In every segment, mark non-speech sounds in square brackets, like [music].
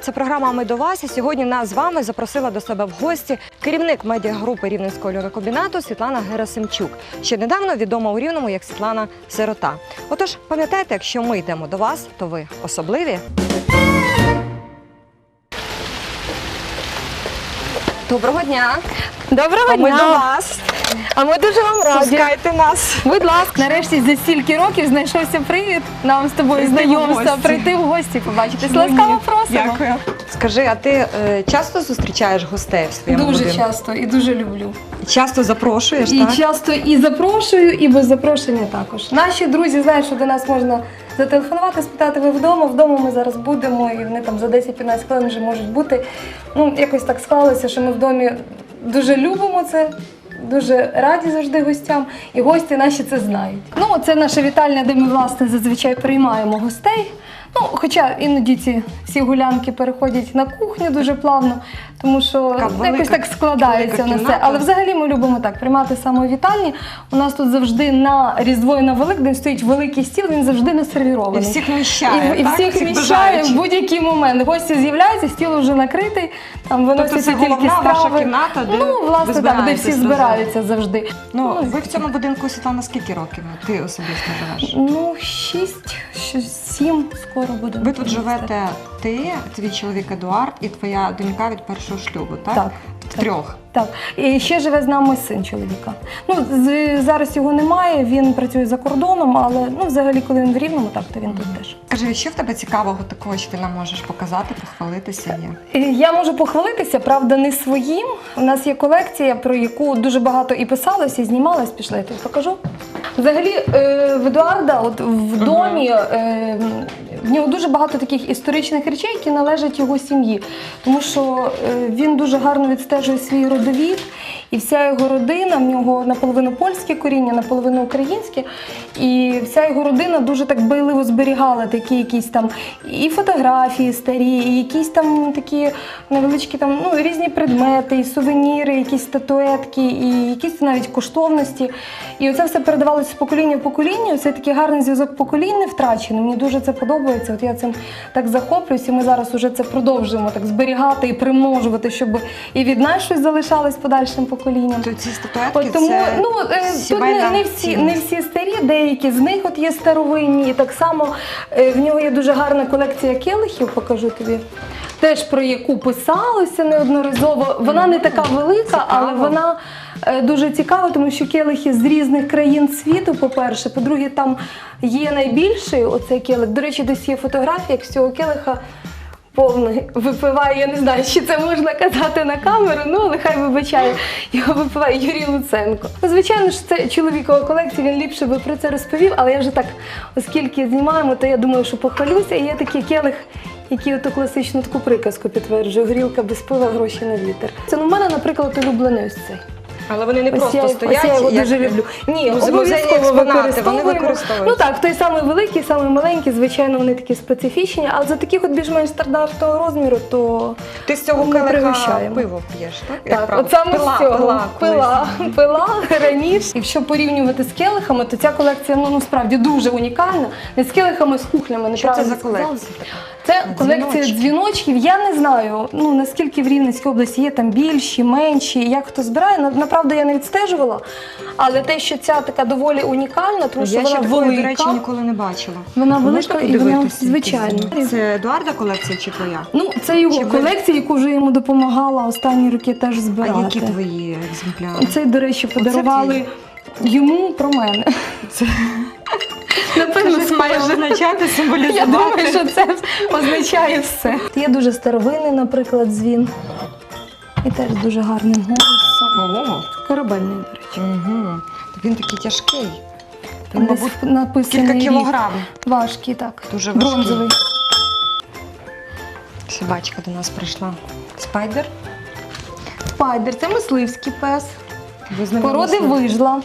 привіт! Це програма Ми до вас. І сьогодні нас з вами запросила до себе в гості керівник медіагрупи Рівненського льорокомбінату Світлана Герасимчук. Ще недавно відома у Рівному як Світлана Сирота. Отож, пам'ятайте, якщо ми йдемо до вас, то ви особливі. Доброго дня! Доброго А ми дня! до вас. А ми дуже вам раді. Пускайте нас. Будь ласка, нарешті за стільки років знайшовся привід нам з тобою Прийти знайомства, прийти в гості, побачити. Чому ні? Ласкаво просимо. Дякую. Скажи, а ти е, часто зустрічаєш гостей в своєму Дуже будинку? часто і дуже люблю. Часто запрошуєш, І так? часто і запрошую, і без запрошення також. Наші друзі знають, що до нас можна зателефонувати, спитати, ви вдома, вдома ми зараз будемо, і вони там за 10-15 хвилин вже можуть бути. Ну, якось так склалося, що ми в домі дуже любимо це. Дуже раді завжди гостям, і гості наші це знають. Ну, це наша вітальня, де ми власне зазвичай приймаємо гостей. Ну, хоча іноді ці всі гулянки переходять на кухню дуже плавно, тому що Така велика- якось так складається на все. Але взагалі ми любимо так приймати саме вітальні. У нас тут завжди на Різдво і на Великдень стоїть великий стіл, він завжди не І сервірований. всіх вміщає, І, і так? всіх Всіх вміщає в будь-який момент. Гості з'являються, стіл вже накритий, там виносяться Тобто тільки головна ваша кімната, де ну, ви власне, так, де всі збираються завжди. Ну, ви в цьому будинку, Світлана, скільки років ти особисто живеш? Ну, шість, шість, сім скоро буде. Ви тут живете ти, твій чоловік Едуард і твоя донька від першого шлюбу, так? Так. Втрьох. Так, і ще живе з нами син чоловіка. Ну з, зараз його немає. Він працює за кордоном, але ну взагалі, коли він в рівному, так то він тут теж. Кажи, що в тебе цікавого такого, що ти нам можеш показати, похвалитися є? Е, Я можу похвалитися, правда, не своїм. У нас є колекція, про яку дуже багато і писалося, і знімалось. Пішли, я тобі покажу. Взагалі, е, в Едуарда, от в домі, е, в нього дуже багато таких історичних речей, які належать його сім'ї. Тому що е, він дуже гарно відстежує свій родовід, і вся його родина, в нього наполовину польське коріння, наполовину українське. І вся його родина дуже так байливо зберігала такі якісь там і фотографії старі, і якісь там такі невеличкі там ну різні предмети, і сувеніри, якісь статуетки, і якісь навіть коштовності. І оце все передавалося з покоління в покоління. Це такий гарний зв'язок поколінь не втрачений. Мені дуже це подобається. От я цим так захоплююсь, і ми зараз уже це продовжуємо так зберігати і примножувати, щоб і від нас щось залишалось подальшим поколінням. То ці статуетки От тому це ну е, тут не, не всі не всі старі, деякі з них от є старовинні. І так само е, в нього є дуже гарна колекція келихів, покажу тобі. Теж про яку писалося неодноразово. Вона не така велика, Цікаво. але вона е, дуже цікава, тому що келихи з різних країн світу, по-перше. По-друге, там є найбільший оцей келих. До речі, десь є фотографія, як з цього келиха повний випиває, я не знаю, чи це можна казати на камеру, ну але хай вибачає, його випиває Юрій Луценко. Ну, Звичайно ж, це чоловікова колекція, він ліпше би про це розповів, але я вже так, оскільки знімаємо, то я думаю, що похвалюся. І є такий келих, який оту класичну таку приказку підтверджує: горілка без пива, гроші на вітер. Це ну, в мене, наприклад, улюблений ось цей. Але вони не Ось просто я, стоять. ось я його як- дуже люблю. Ні, Ну, обов'язково вони використовуємо. використовують. Ну так, той самий великий, самий маленький, звичайно, вони такі специфічні, але за таких от більш-менш стандартного розміру, то Ти з цього келиха пиво п'єш, так? Так, правило? от саме пила, з цього пила, пила, [laughs] пила раніше. Якщо порівнювати з келихами, то ця колекція ну насправді дуже унікальна. Не з келихами, з кухлями. Що це за колекція? Це колекція Дзвіночки. дзвіночків. Я не знаю, ну наскільки в Рівненській області є там більші, менші, як хто збирає. На- Направду я не відстежувала. Але те, що ця така доволі унікальна, тому що Я ще вона такої, велика. до речі, ніколи не бачила. Вона велика і вона звичайна. Це Едуарда колекція чи твоя? Ну, це його Чи ви- колекція, яку вже йому допомагала останні роки теж збирати. А які твої екземпляри? Оцей, до речі, подарували йому про мене. Це Напевно, має схоже. означати, Я думаю, що це означає все. Є дуже старовинний, наприклад, дзвін. І теж дуже гарним голосом. О, Корабельний, до речі. угу. Він такий тяжкий. Там десь мабуть, написаний кілька кілограм. Важкий, так. Дуже важкий. Бронзовий. Собачка до нас прийшла. Спайдер. Спайдер, це мисливський пес. Ви з Породи на вижла.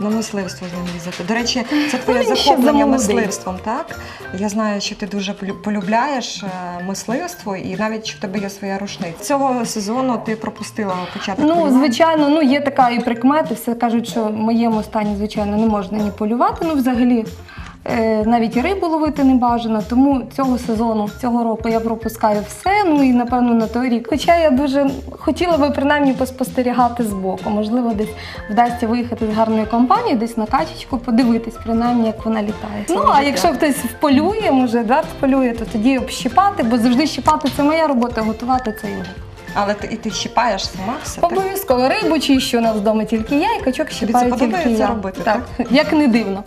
На мисливство з ним їздити. До речі, це твоє він ще захоплення замолодий. мисливством, так? Я знаю, що ти дуже полю- полюбляєш е, мисливство і навіть що в тебе є своя рушниця. Цього сезону ти пропустила початок Ну, полювання. звичайно, ну є така і прикмета. Все кажуть, що в моєму стані, звичайно, не можна ні полювати. Ну, взагалі, навіть рибу ловити не бажано. Тому цього сезону, цього року я пропускаю все. Ну і напевно на той рік. Хоча я дуже хотіла би принаймні поспостерігати збоку. Можливо, десь вдасться виїхати з гарною компанією, десь на качечку, подивитись, принаймні, як вона літає. Ну а якщо хтось вполює, може Едуард полює, то тоді общипати, бо завжди щипати це моя робота, готувати це його. Але ти і ти щипаєш сама все. Обов'язково рибу чищу у нас вдома тільки я, і качок щипаю тільки подобається я. робити, так? Як не дивно.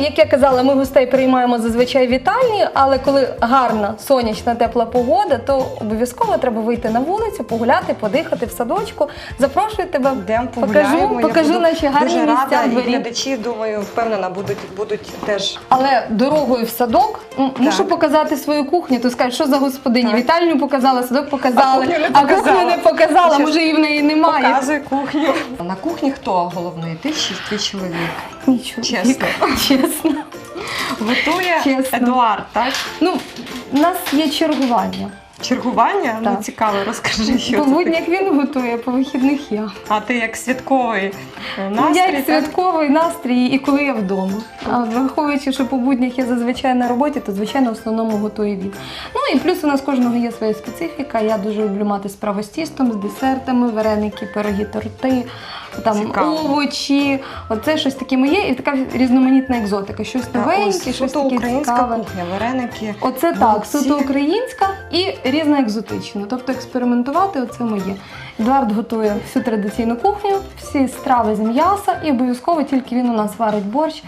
Як я казала, ми гостей приймаємо зазвичай вітальні, але коли гарна сонячна тепла погода, то обов'язково треба вийти на вулицю, погуляти, подихати в садочку. Запрошую тебе. Йдемо Покажу. Я покажу буду наші гарні дуже місця рада, і глядачі, думаю, впевнена, будуть, будуть теж. Але дорогою в садок м, мушу Так. показати свою кухню. То скажуть, що за господині? Так. Вітальню показала, садок показали, А кухню не показала. не показала. Щас Може, і в неї немає. Показуй кухню. На кухні хто головний? Ти чи твій чоловік? Нічого. Чесно. Чесно. Готує Чесно. Едуард, так? Ну, у нас є чергування. Чергування? Ну цікаво, розкажи, що По це. буднях він готує, по вихідних я. А ти як святковий е, Ну, настрій, я як так? святковий настрій і коли я вдома. А враховуючи, що по буднях я зазвичай на роботі, то звичайно в основному готую від. Ну і плюс у нас кожного є своя специфіка. Я дуже люблю мати справу з тістом, з десертами, вареники, пироги, торти. Там Цікаво. овочі, оце щось таке моє, і така різноманітна екзотика. Щось новеньке, щось таке українська цікаве. кухня, вареники. Оце так, суто українська і різна екзотична. Тобто експериментувати оце моє. Едуард готує всю традиційну кухню, всі страви з м'яса, і обов'язково тільки він у нас варить борщ.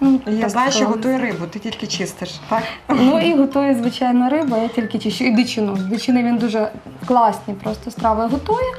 Ну, Я знаю, що що- готує рибу, ти тільки чистиш, так? Ну і готує звичайно рибу, я тільки чищу. І дичину. З дичини він дуже класні просто страви готує.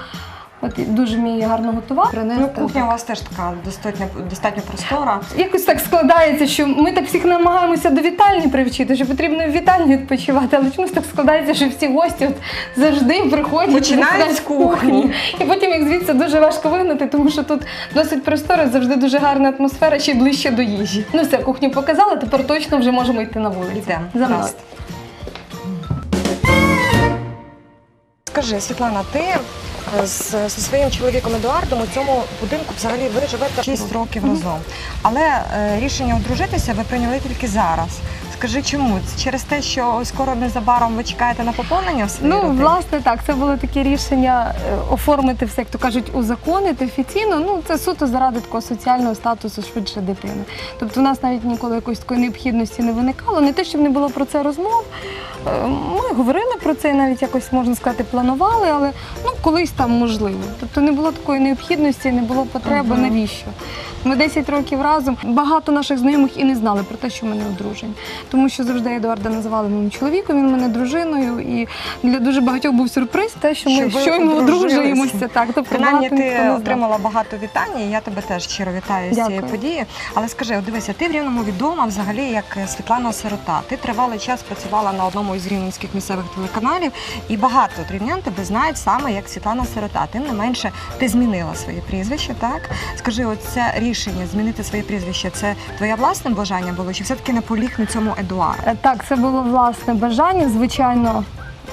От дуже вміє гарно готувати. Ну, кухня у вас теж така достатньо, достатньо простора. Якось так складається, що ми так всіх намагаємося до вітальні привчити, що потрібно в вітальні відпочивати, але чомусь так складається, що всі гості от завжди приходять Починають з кухні. І потім їх звідси дуже важко вигнати, тому що тут досить просторо, завжди дуже гарна атмосфера, ще й ближче до їжі. Ну все, кухню показала, тепер точно вже можемо йти на вулицю. Йдемо. За. Гаразд. Скажи, Світлана, ти з, зі своїм чоловіком Едуардом у цьому будинку взагалі ви живете 6 років разом. Але е, рішення одружитися ви прийняли тільки зараз. Скажи, чому? Це через те, що скоро незабаром ви чекаєте на поповнення в своїй Ну, родині? власне, так, це було таке рішення е, оформити все, як то кажуть, узаконити офіційно. Ну, це суто заради такого соціального статусу швидше дитини. Тобто, у нас навіть ніколи якоїсь такої необхідності не виникало. Не те, щоб не було про це розмов. Е, Ми говорили про це, навіть якось можна сказати, планували, але ну колись там можливо. Тобто не було такої необхідності, не було потреби. Навіщо? Ми 10 років разом. Багато наших знайомих і не знали про те, що ми не одружені. Тому що завжди Едуарда називали моїм чоловіком, він мене дружиною. І для дуже багатьох був сюрприз, те, що ми Що щойно одружуємося. Так, тобто Принаймні, ти не отримала багато вітань, і я тебе теж щиро вітаю з цієї події. Але скажи, от дивися, ти в Рівному відома взагалі як е, Світлана Сирота. Ти тривалий час працювала на одному із рівненських місцевих телеканалів, і багато рівнян тебе знають саме як Світлана Сирота. Тим не менше, ти змінила своє прізвище, так? Скажи, от це рішення змінити своє прізвище, це твоє власне бажання було, чи все-таки наполіг на цьому Едуард? Е, Так, це було власне бажання. Звичайно,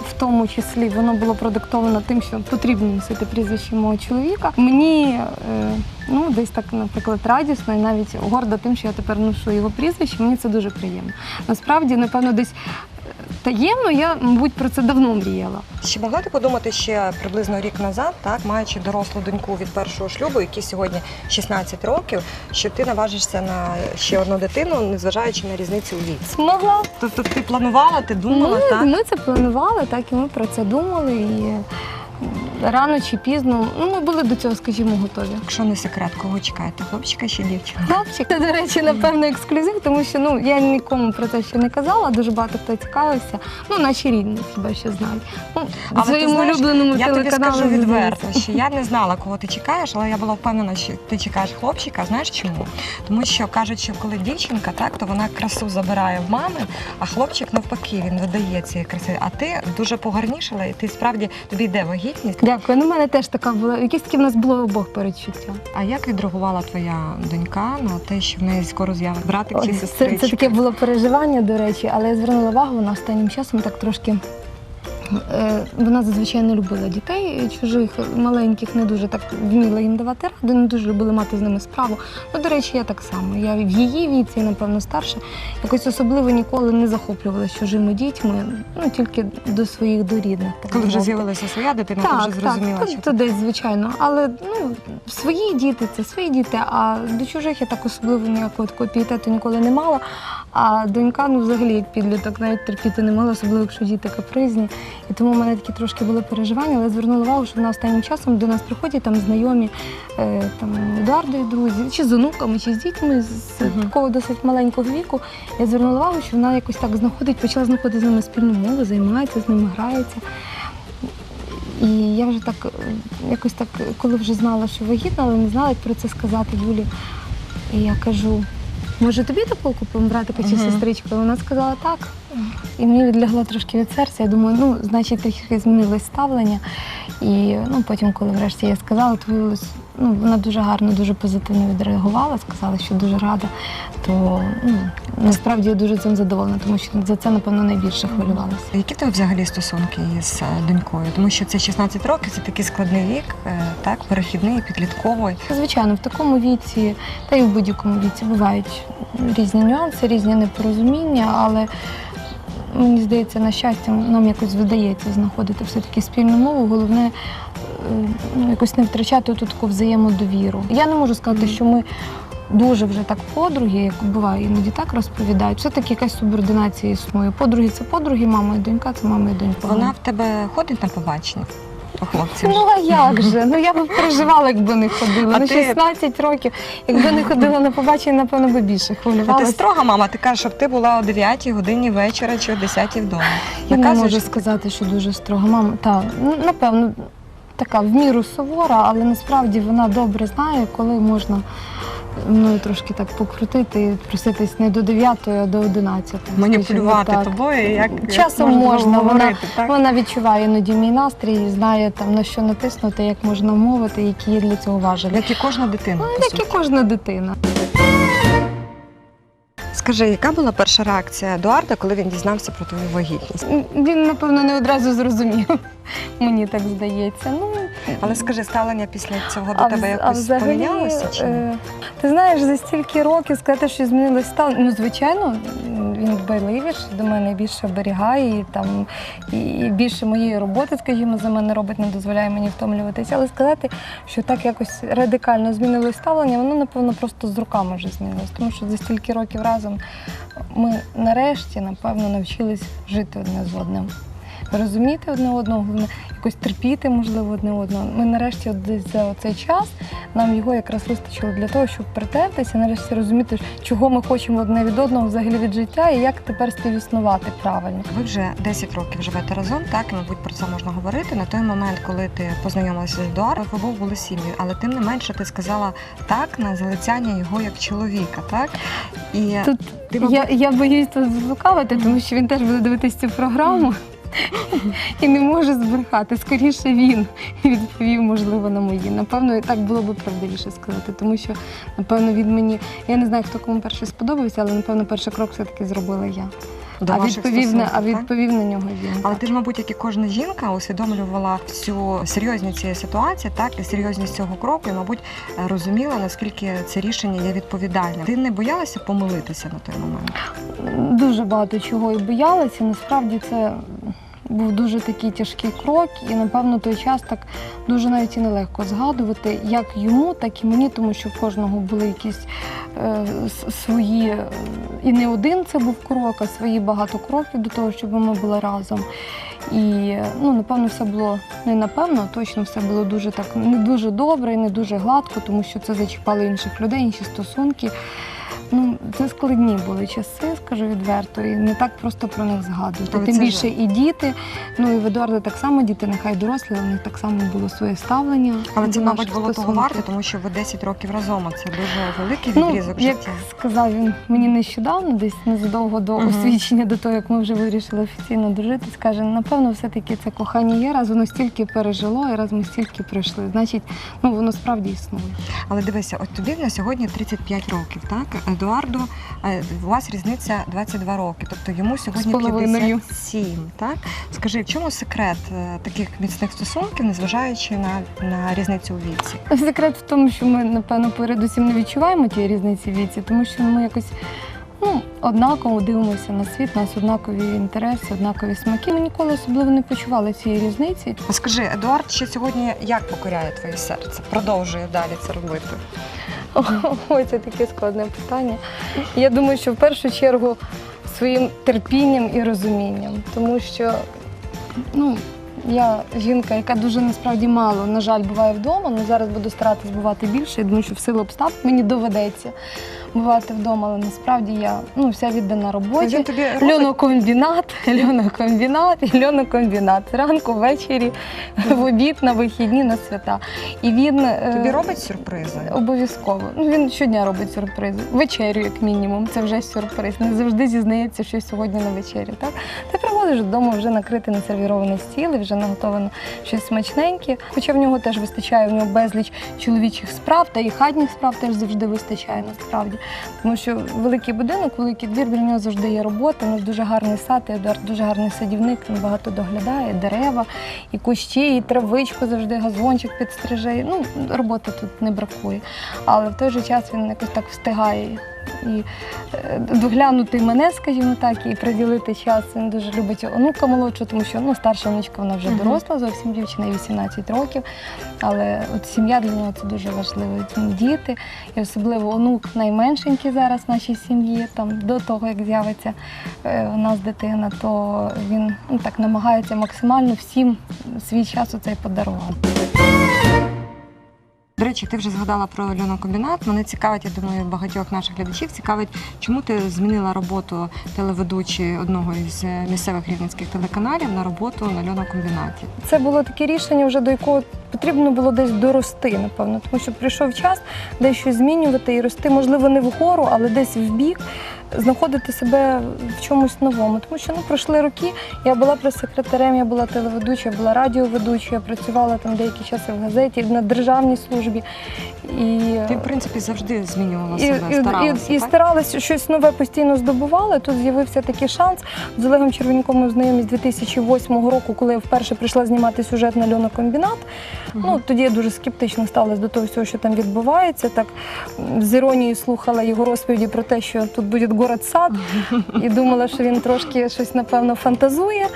в тому числі воно було продиктовано тим, що потрібно носити прізвище мого чоловіка. Мені е, ну десь так, наприклад, радісно і навіть горда тим, що я тепер ношу його прізвище. Мені це дуже приємно. Насправді, напевно, десь. Таємно, я, мабуть, про це давно мріяла. Чи могла ти подумати ще приблизно рік назад, так маючи дорослу доньку від першого шлюбу, якій сьогодні 16 років, що ти наважишся на ще одну дитину, незважаючи на різницю у віці? Могла. Тобто ти планувала, ти думала, ми, так? ми це планували, так і ми про це думали. І рано чи пізно ну, ми були до цього, скажімо, готові. Якщо не секрет, кого чекаєте? Хлопчика чи дівчинку? Хлопчик. Це, до речі, напевно, ексклюзив, тому що ну я нікому про це ще не казала. Дуже багато хто цікавився. Ну, наші рідні хіба що знають. Ну, Але ти своєму знаєш, улюбленому Я тобі телеканалу. скажу відверто, що я не знала, кого ти чекаєш, але я була впевнена, що ти чекаєш хлопчика. Знаєш чому? Тому що кажуть, що коли дівчинка, так то вона красу забирає в мами, а хлопчик навпаки він видає цієї краси. А ти дуже погарнішала, і ти справді тобі йде вагітність. Дякую. Ну, в мене теж така була. Якісь такі в нас було обох передчуття. А як відреагувала твоя донька на те, що в неї скоро з'явиться братик чи Ой, Це, сестричка? це таке було переживання, до речі, але я звернула увагу, вона останнім часом так трошки Вона зазвичай не любила дітей чужих, маленьких, не дуже так вміла їм давати раду, не дуже любила мати з ними справу. Ну, до речі, я так само. Я в її віці, напевно, старша, якось особливо ніколи не захоплювалася чужими дітьми, ну тільки до своїх до рідних. так Коли вже з'явилася своя дитина, ти Так, вже зрозуміла, так, що то, то десь, звичайно. Але ну, свої діти це свої діти, а до чужих я так особливо ніякого такого пієтету ніколи не мала. А донька, ну взагалі, як підліток, навіть терпіти не могла, особливо якщо діти капризні. І тому в мене такі трошки були переживання, але я звернула увагу, що вона останнім часом до нас приходять там знайомі е, там, Едуардові друзі, чи з онуками, чи з дітьми з Мгм. такого досить маленького віку. Я звернула увагу, що вона якось так знаходить, почала знаходити з ними спільну мову, займається, з ними грається. І я вже так, якось так, коли вже знала, що вагітна, але не знала, як про це сказати Юлі. І я кажу, може тобі таку купимо братика чи сестричку? І вона сказала так. І мені відлягло трошки від серця. Я думаю, ну, значить, трохи змінилось ставлення. І ну, потім, коли врешті я сказала, то виявилось, ну, вона дуже гарно, дуже позитивно відреагувала, сказала, що дуже рада. То ну, насправді я дуже цим задоволена, тому що за це, напевно, найбільше хвилювалася. Які тебе взагалі стосунки із е, донькою? Тому що це 16 років, це такий складний вік, е, так, перехідний, підлітковий. Звичайно, в такому віці, та й в будь-якому віці бувають різні нюанси, різні непорозуміння, але мені здається, на щастя, нам якось вдається знаходити все-таки спільну мову. Головне ну, якось не втрачати ту таку взаємодовіру. Я не можу сказати, що ми. Дуже вже так подруги, як буває, іноді так розповідають. Все-таки якась субординація існує. Подруги це подруги, мама і донька, це мама і донька. Вона в тебе ходить на побачення хлопців? Ну а як же? Ну я б переживала, якби не ходила. А ну, ти- років. Якби не ходила на побачення, напевно, би більше А ти строга мама, ти кажеш, щоб ти була о 9 годині вечора чи о 10 вдома. Я не можу сказати, що дуже строга. Мама, та ну, напевно, така в міру сувора, але насправді вона добре знає, коли можна мною трошки так покрутити і проситись не до 9, а до 11. Маніпулювати скажімо так. тобою, як Часом можна, вона- говорити, так? Вона відчуває іноді мій настрій і знає там на що натиснути, як можна мовити, які є для цього важелі. Як і кожна дитина. по Як суті. і кожна дитина. Скажи, яка була перша реакція Едуарда, коли він дізнався про твою вагітність? Він, напевно, не одразу зрозумів. [laughs] Мені так здається. Ну, Але скажи, ставлення після цього до а тебе вз- а якось взагалі, помінялося чи ні? е, Ти знаєш, за стільки років сказати, що змінилось ставлення. Ну, звичайно, він дбайливіше до мене більше оберігає, і, там, і більше моєї роботи, скажімо, за мене робить, не дозволяє мені втомлюватися. Але сказати, що так якось радикально змінилось ставлення, воно, напевно, просто з руками вже змінилось. Тому що за стільки років разом ми нарешті, напевно, навчились жити одне з одним. Розуміти одне одного, головне, якось терпіти, можливо, одне одного. Ми нарешті от десь за цей час нам його якраз вистачило для того, щоб притертися, нарешті розуміти, чого ми хочемо одне від одного взагалі від життя і як тепер співіснувати правильно. Ви вже 10 років живете разом, так і мабуть про це можна говорити. На той момент, коли ти познайомилася з Едуардом, ви обох були сім'єю, але тим не менше ти сказала так на залицяння його як чоловіка, так? І Тут ти, мабуть, я, я боюсь тут злукавити, тому що він теж буде дивитися цю програму. І не може збрехати. Скоріше він відповів, можливо, на мої. Напевно, і так було б правдивіше сказати, тому що, напевно, він мені. Я не знаю, хто кому перший сподобався, але напевно перший крок все-таки зробила я. До а відповів на а відповів на нього він. Але ти ж, мабуть, як і кожна жінка, усвідомлювала всю серйозність цієї ситуації, так і серйозність цього кроку, і, мабуть, е, розуміла, наскільки це рішення є відповідальним. Ти не боялася помилитися на той момент? дуже багато чого і боялася. Насправді це був дуже такий тяжкий крок, і напевно той час так дуже навіть і нелегко згадувати, як йому, так і мені, тому що в кожного були якісь е, свої, е, і не один це був крок, а свої багато кроків до того, щоб ми були разом. І ну, напевно, все було не напевно, а точно все було дуже так не дуже добре і не дуже гладко, тому що це зачіпало інших людей, інші стосунки. Ну, це складні були часи, скажу відверто, і не так просто про них згадувати. Але Тим це більше і діти. Ну і в Едуарда так само діти, нехай дорослі, але в них так само було своє ставлення. Але це, мабуть, було того варто, тому що ви 10 років разом. а Це дуже великий Ну, відрізок як життя. сказав він мені нещодавно, десь незадовго до Мгм. освідчення, до того, як ми вже вирішили офіційно дружити, скаже, напевно, все-таки це кохання є, раз воно стільки пережило і раз ми стільки пройшли. Значить, ну воно справді існує. Але дивися, от тобі на сьогодні 35 років, так? Едуарду, е, у вас різниця 22 роки, тобто йому сьогодні З 57, так? Скажи, в чому секрет е, таких міцних стосунків, незважаючи на, на різницю у віці? Секрет в тому, що ми, напевно, передусім не відчуваємо тієї різниці в віці, тому що ми якось ну, однаково дивимося на світ, у нас однакові інтереси, однакові смаки. Ми ніколи особливо не почували цієї різниці. А Скажи, Едуард ще сьогодні як покоряє твоє серце? Продовжує далі це робити. [laughs] Ой, це таке складне питання. Я думаю, що в першу чергу своїм терпінням і розумінням, тому що ну, я жінка, яка дуже насправді мало, на жаль, буває вдома, але зараз буду старатися бувати більше. Я думаю, що в силу обставин мені доведеться бувати вдома, але насправді я ну, вся віддана роботі. Тобі Льонокомбінат, [laughs] льонокомбінат, і льонокомбінат. Зранку, ввечері, в обід, на вихідні, на свята. І він е, тобі робить сюрпризи. Обов'язково. Ну, він щодня робить сюрпризи. Вечерю, як мінімум. Це вже сюрприз. Не завжди зізнається, що сьогодні на вечері. Так? Ти приходиш додому, вже накритий насервірований стіл, і вже наготовлено щось смачненьке. Хоча в нього теж вистачає, в нього безліч чоловічих справ, та і хатніх справ теж завжди вистачає насправді. Тому що великий будинок, великий двір, для нього завжди є робота. У нас дуже гарний сад, дуже гарний садівник, він багато доглядає, дерева, і кущі, і травичку завжди, газончик підстриже. Ну, роботи тут не бракує. Але в той же час він якось так встигає і е, доглянути мене, скажімо так, і приділити час. Він дуже любить онука молодшого, тому що ну, старша онучка вона вже доросла, зовсім дівчина, їй 18 років. Але от сім'я для нього це дуже важливо. Діти, і особливо онук найменшенький зараз в нашій сім'ї, там до того, як з'явиться е, у нас дитина, то він ну, так намагається максимально всім свій час оцей подарувати. До речі, ти вже згадала про льонокомбінат. Мене цікавить, я думаю, багатьох наших глядачів цікавить, чому ти змінила роботу телеведучої одного із е, місцевих рівненських телеканалів на роботу на льонокомбінаті. Це було таке рішення, вже до якого потрібно було десь дорости, напевно, тому що прийшов час дещо змінювати і рости, можливо, не вгору, але десь в бік, знаходити себе в чомусь новому. Тому що ну пройшли роки. Я була прес-секретарем, я була телеведучою, я була радіоведучою, я працювала там деякі часи в газеті на державній службі. І, Ти, в принципі, завжди змінювала і, себе, і, старалася. і, і так? старалися щось нове постійно здобували. Тут з'явився такий шанс. З Олегом Червоньком ми знайомі з 2008 року, коли я вперше прийшла знімати сюжет на льонокомбінат. Мгм. Ну тоді я дуже скептично ставилась до того всього, що там відбувається. Так з іронією слухала його розповіді про те, що тут буде город сад, і думала, що він трошки щось напевно фантазує.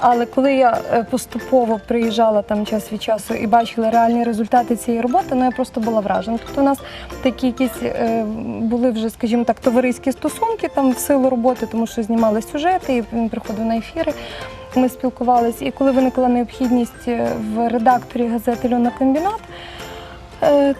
Але коли я е, поступово приїжджала там час від часу і бачила реальні результати цієї роботи, ну я просто була вражена. Тобто у нас такі якісь е, були вже, скажімо так, товариські стосунки там в силу роботи, тому що знімали сюжети, і він приходив на ефіри. Ми спілкувалися. І коли виникла необхідність е, в редакторі газети Льона Комбінат,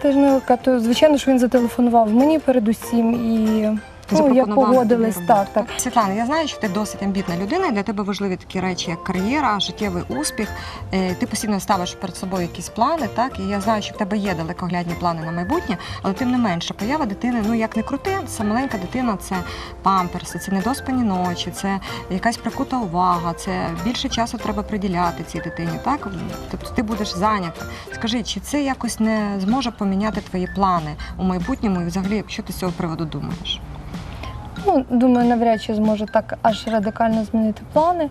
теж Нелка, то звичайно, що він зателефонував мені передусім і ну, я Запропонувала погодилась. Так, так. Світлана, я знаю, що ти досить амбітна людина, і для тебе важливі такі речі, як кар'єра, життєвий успіх. Е, Ти постійно ставиш перед собою якісь плани, так? І я знаю, що в тебе є далекоглядні плани на майбутнє, але тим не менше, поява дитини, ну як не крути, це маленька дитина, це памперси, це недоспані ночі, це якась прикута увага, це більше часу треба приділяти цій дитині, так? Тобто ти будеш зайнята. Скажи, чи це якось не зможе поміняти твої плани у майбутньому, і взагалі, що ти з цього приводу думаєш? Ну, думаю, навряд чи зможе так аж радикально змінити плани.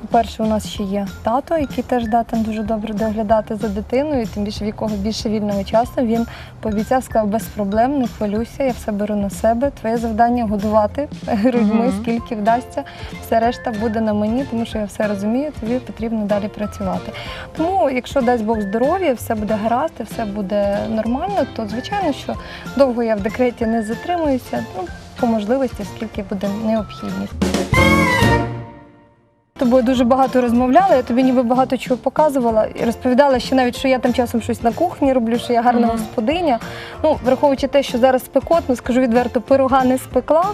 По-перше, у нас ще є тато, який теж да, там дуже добре доглядати за дитиною, і тим більше в якого більше вільного часу. Він пообіцяв, сказав, без проблем, не хвилюйся, я все беру на себе. Твоє завдання годувати [laughs] грудьми, скільки вдасться. Все решта буде на мені, тому що я все розумію, тобі потрібно далі працювати. Тому, якщо дасть Бог здоров'я, все буде гаразд, і все буде нормально, то звичайно, що довго я в декреті не затримуюся. Ну, по можливості, скільки буде необхідність. Тобою дуже багато розмовляла, я тобі ніби багато чого показувала і розповідала, що навіть що я там часом щось на кухні роблю, що я гарна Мгм. господиня. Ну, враховуючи те, що зараз спекотно, скажу відверто, пирога не спекла,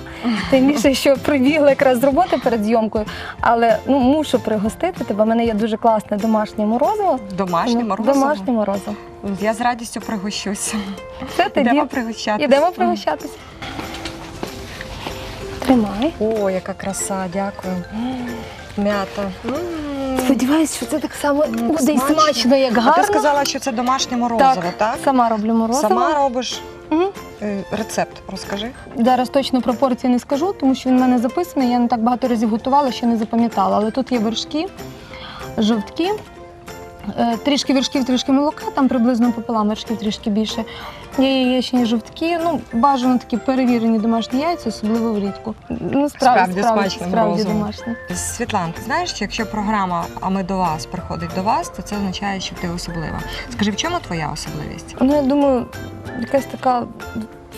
тим більше, що прибігла якраз з роботи перед зйомкою. Але ну мушу пригостити тебе. У мене є дуже класне домашнє морозиво. Домашнє Тому морозиво? Домашнє морозиво. Я з радістю пригощуся. Це тоді Йдемо пригощатися. йдемо пригощатися. Тримай. О, яка краса, дякую. М'ята. Сподіваюсь, що це так само буде і смачно. як А ти сказала, що це домашнє морозиво, так? Сама роблю морозиво. Сама робиш. Мгм. Е, Рецепт розкажи. Зараз точно пропорції не скажу, тому що він в мене записаний. Я не так багато разів готувала, що не запам'ятала. Але тут є вершки, жовтки, е, трішки вершків, трішки молока, там приблизно пополам вершків трішки більше. Є яєчні жовтки, ну бажано такі перевірені домашні яйця, особливо влітку. Ну, справді, Справді справді, справді домашні. Світлан, ти знаєш, що якщо програма А ми до вас приходить до вас, то це означає, що ти особлива. Скажи, в чому твоя особливість? Ну, я думаю, якась така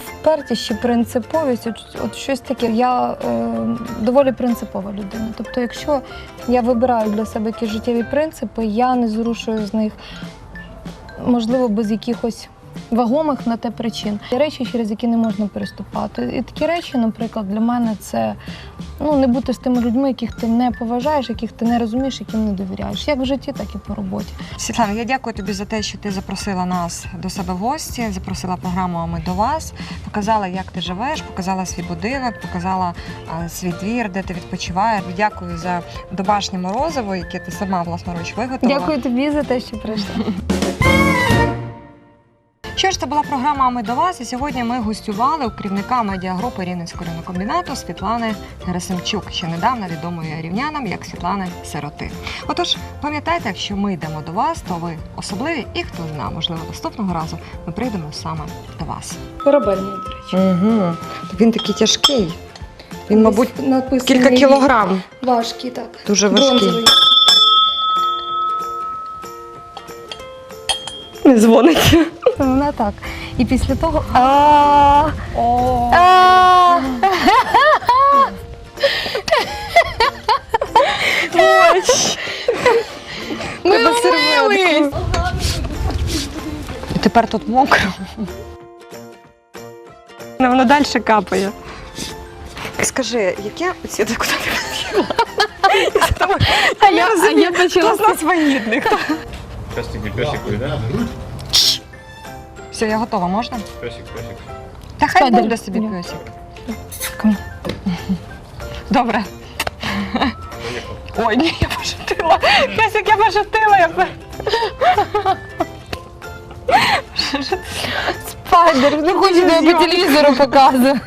впертість чи принциповість, от, от щось таке. Я е, доволі принципова людина. Тобто, якщо я вибираю для себе якісь життєві принципи, я не зрушую з них, можливо, без якихось. Вагомих на те причин. Є речі, через які не можна переступати. І такі речі, наприклад, для мене це ну, не бути з тими людьми, яких ти не поважаєш, яких ти не розумієш, яким не довіряєш. Як в житті, так і по роботі. Світлана, я дякую тобі за те, що ти запросила нас до себе в гості, запросила програму «А ми до вас, показала, як ти живеш, показала свій будинок, показала а, свій двір, де ти відпочиваєш. Дякую за домашнє морозиво, яке ти сама власноруч виготовила. Дякую тобі за те, що прийшла. [laughs] Що ж, це була програма «А «Ми до вас. І сьогодні ми гостювали у керівника медіагрупи Рівненського комбінату Світлани Герасимчук, ще недавно відомої рівнянам як Світлани Сироти. Отож, пам'ятайте, якщо ми йдемо до вас, то ви особливі, і хто знає, можливо, наступного разу ми прийдемо саме до вас. Корабельний, до речі. Угу. Він такий тяжкий. Він, мабуть, написаний кілька кілограм. Важкий, так. Дуже важкий. Бронзовий. Не дзвонить. Вона так. І після того. А А Ми вмились. Тепер тут мокро. Ну, Воно далі капає. Скажи, яке оці куди ти? А я, почала з нас вагітних? Пестики, песик, да? Все, я готова, можна? Песик, песик. Та хай Спайдер. буде собі песик. Ко Добре. Ой, ні, я пошутила. Песик, я пошутила. Я... пе- Спайдер, не хоч по телевізору показую.